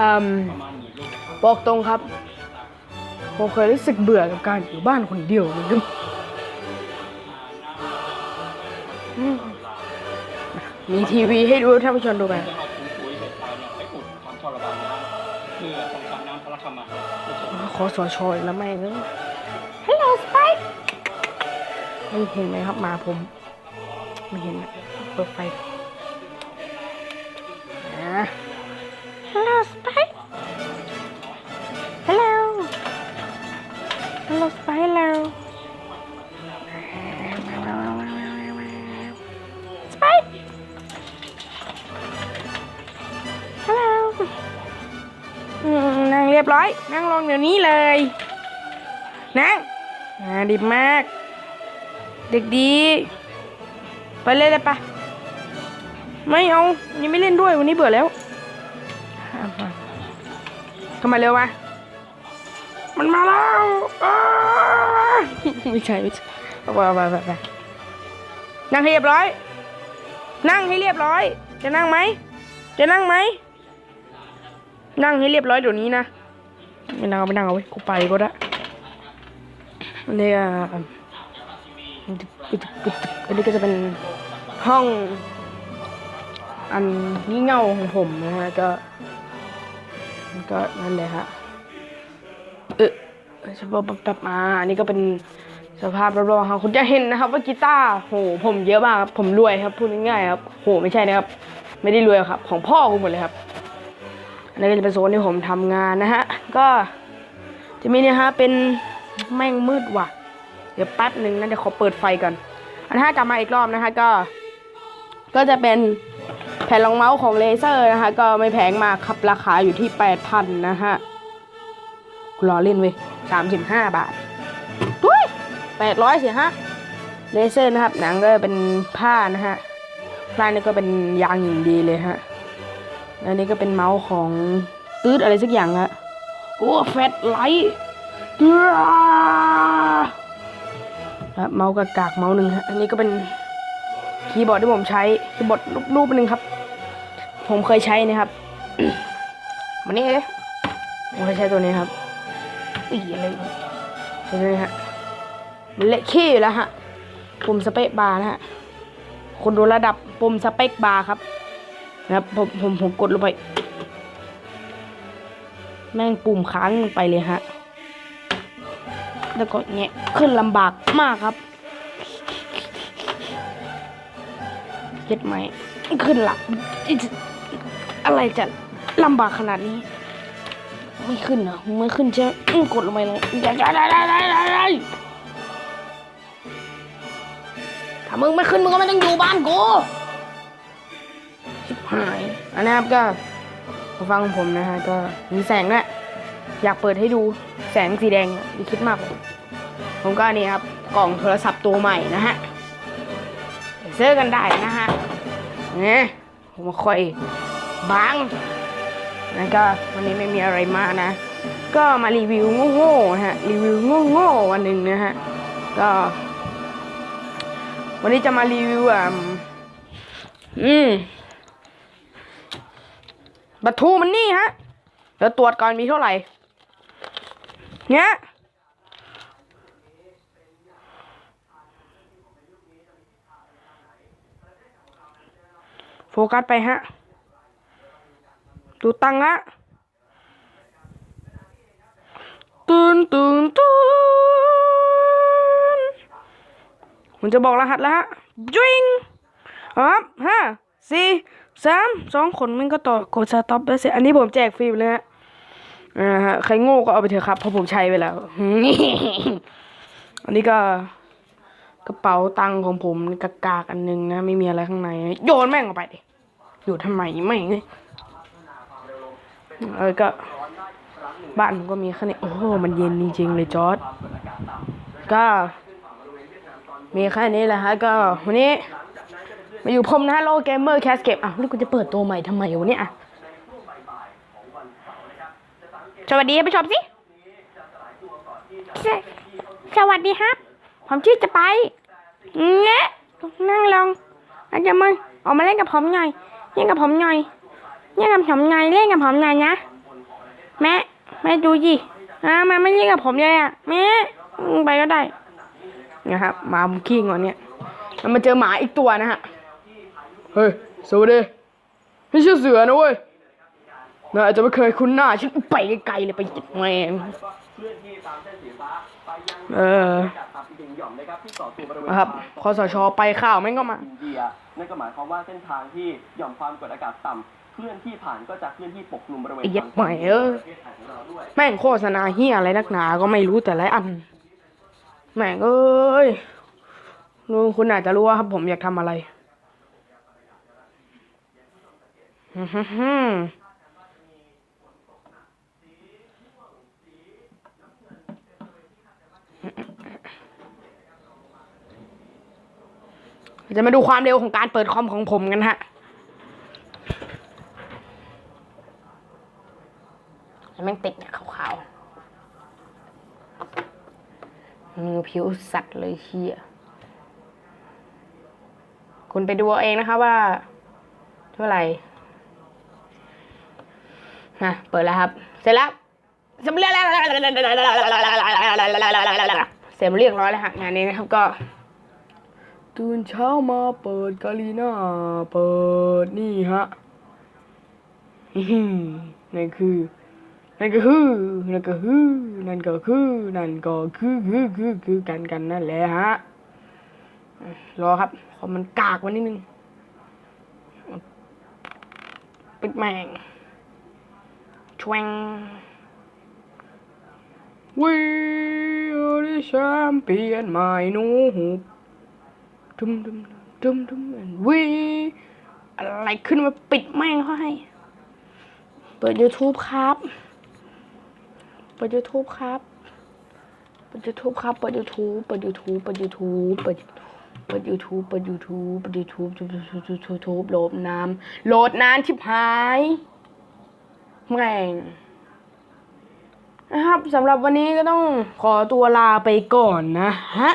อืมบอกตรงครับ ผมเคยรู้สึกเบื่อกับการอยู่บ้านคนเดียวเหมือนกันอืมมีทีวีให้ดูท่านผู้ชมดูไปจะเอาปุ๋ยปุ๋ยเสร็จไปเนี่ยไปอุดทำท่อระบายน้ำเพื่อป้องกันน้ำทะลักเข้ามาผู้ชมขอสอชอยแล้วแม่งเอ้ยฮัลโหลสไปไม่เห็นไหมครับหมาผม ไม่เห็นอะเปิดไฟ ยบร้อย นั่งลงเดี๋ยวนี้เลย นั่งอ่าดีมาก เด็กดี ไปเล่นเลยปะไม่เอาวันนี้ไม่เล่นด้วยวันนี้เบื่อแล้วอะมาเข้ามาเร็วมามันมาแล้วไม่ใช่ไม่ใช่ไปไปไปไปนั่งให้เรียบร้อย นั่งให้เรียบร้อย จะนั่งไหม จะนั่งไหม นั่งให้เรียบร้อยเดี๋ยวนี้นะ ไม่นั่งเอาไปนั่งเอาไว้กูไปก็ได้อันนี้อะอันนี้ก็จะเป็นห้องอันงี่เงาของผมนะฮะก็ก็นั่นเลยฮะเออสภาพแบบมาอันนี้ก็เป็นสภาพรอบๆครับคุณจะเห็นนะครับ ว่ากีตาร์โหผมเยอะมากครับผมรวยครับพูดง่ายๆครับโหไม่ใช่นะครับ ไม่ได้รวยครับ ของพ่อกูหมดเลยครับ นนี้ก็จะเป็นโซนที่ผมทำงานนะฮะ ก็จะมีเนี่ยฮะเป็นแม่งมืดว่ะ เดี๋ยวแป๊บหนึ่งนะเดี๋ยวขอเปิดไฟก่อน อันถ้ากลับมาอีกรอบนะคะก็ ก็จะเป็นแผ่นรองเมาส์ของเลเซอร์นะคะ ก็ไม่แพงมากครับราคาอยู่ที่แปดพันนะฮะรอเล่นเว้ยสามสิบห้าบาทด้วยแปดร้อยสิฮะเลเซอร์นะครับ หนังก็เป็นผ้านะฮะผ้านี่ก็เป็นยางอย่างดีเลยฮะ อันนี้ก็เป็นเมาส์ของตืดอะไรสักอย่างฮะโอ้แฟตไลท์ครับเมาส์กากากๆเมาส์หนึ่งฮะอันนี้ก็เป็นคีย์บอร์ดที่ผมใช้คีย์บอร์ดรูปๆหนึ่งครับ ผมเคยใช้นะครับมันนี่เลยผมเคยใช้ตัวนี้ครับอีอะไรวะใช้ตัวนี้ฮะมันเละขี้อยู่แล้วฮะปุ่มสเปคบาร์นะฮะคนดูระดับปุ่มสเปคบาร์ครับ นะครับผมผมผมกดลงไป แม่งปุ่มค้างไปเลยฮะ แล้วก็เงี้ยขึ้นลำบากมากครับเย็ดไหมขึ้นหลักอะไรจะลำบากขนาดนี้ ไม่ขึ้นเหรอไม่ขึ้นใช่ไหมอื้อกดลงไปเลยได้ได้ได้ได้ได้ได้ถ้ามึงไม่ขึ้นมึงก็ไม่ต้องอยู่บ้านกู ชิบหายอันนะครับก็ฟังผมนะฮะก็มีแสงด้วยอยากเปิดให้ดูแสงสีแดงอะอย่าคิดมาก ผมก็นี่ครับกล่องโทรศัพท์ตัวใหม่นะฮะไปซื้อกันได้นะฮะเนี่ยผมมาค่อยบางนะก็วันนี้ไม่มีอะไรมากนะ ก็มารีวิวโง่ๆฮะรีวิวโง่ๆวันหนึ่งนะฮะก็ วันนี้จะมารีวิวอะอืม บัตทูมันนี่ฮะเดี๋ยวตรวจก่อนมีเท่าไหร่ เนี้ยโฟกัสไปฮะ ดูตังฮะตื่นตื่นตื่นผมจะบอกรหัสแล้วฮะจิงครับห้าสี่ สามสองคนมันก็ต่อกดสต็อปได้เสร็จอันนี้ผมแจกฟรีเลยฮะอ่าฮะใครโง่ก็เอาไปเถอะครับเพราะผมใช้ไปแล้ว อันนี้ก็กระเป๋าตังค์ของผมกากากอันหนึงนะไม่มีอะไรข้างใน โยนแม่งออกไปดิอยู่ทำไมไม่เลยเออก็ บ้านผมก็มีแค่นี้โอ้โหมันเย็นจริงๆเลยจอร์ดก็มีแค่นี้แหละฮะก็วันนี้ มาอยู่ผมนะฮะโลเกมเมอร์แคสเก็บอะนี่กูจะเปิดตัวใหม่ทำไมวะเนี่ยอะสวัสดีท่านผู้ชมสิ สวัสดีครับ ผมชื่อจะไปเงี้ยนั่งลงอาจจะมึงออกมาเล่นกับผมหน่อยเล่นกับผมหน่อยเล่นกับผมหน่อยเล่นกับผมหน่อยนะ แม่แม่ดูสิอ่ามันไม่เล่นกับผมเลยอะแม่ไปก็ได้นะครับหมาผมขี้งอนเนี่ยแล้วมาเจอหมาอีกตัวนะฮะ เฮ้ย สวัสดีไม่ใช่เสือนะเว้ยนายอาจจะไม่เคยคุ้นหน้าฉันไปไกลๆเลยไปจิตแมงเคลื่อนที่ตามเส้นสีฟ้าไปยังเออจากตับอีกหนึ่งหย่อมนะครับที่ต่อตัวบริเวณนะครับคอสชไปข่าวแม่งก็มาอินเดียนั่นก็หมายความว่าเส้นทางที่หย่อมความกดอากาศต่ำเคลื่อนที่ผ่านก็จะเคลื่อนที่ปกคลุมบริเวณไอ้เหี้ยใหม่เอ้ยประเทศไทยของเราด้วยแม่งโฆษณาเฮียอะไรนักหนาก็ไม่รู้แต่ละอัน แม่งเอ้ยลุงคุณอาจจะรู้ว่าครับผมอยากทำอะไรฮึ่มๆ จะมาดูความเร็วของการเปิดคอมของผมกันฮะแม่งติดเนี่ยขาวๆมือผิวสัตว์เลยเฮียคุณไปดูเอาเองนะคะว่า เท่าไหร่ ฮะเปิดแล้วครับ เสร็จแล้วเสร็จเรียบร้อยเสร็จเรียบร้อยแล้วฮะงานนี้นะครับก็ตื่นเช้ามาเปิดกาลีน่าเปิดนี่ฮะนั่นคือนั่นก็คือนั่นก็คือนั่นก็คือนั่นก็คือคือคือคือกันกันนั่นแหละฮะรอครับขอมันกากวันนิดนึงปิดแมง ชวง We are the champion ไม่นูหุบดุมดุมดุมดุม and we อะไรขึ้นมาปิดแม่งเขาให้ เปิด YouTube ครับ เปิด YouTube ครับ เปิด YouTube ครับ เปิด YouTube เปิด YouTube เปิด YouTube เปิดเปิด YouTube เปิด YouTube เปิด YouTube เปิด YouTube เปิด YouTube โหลดน้ำโหลดนานชิบหาย แม่งนะครับสำหรับวันนี้ก็ต้องขอตัวลาไปก่อนนะฮะ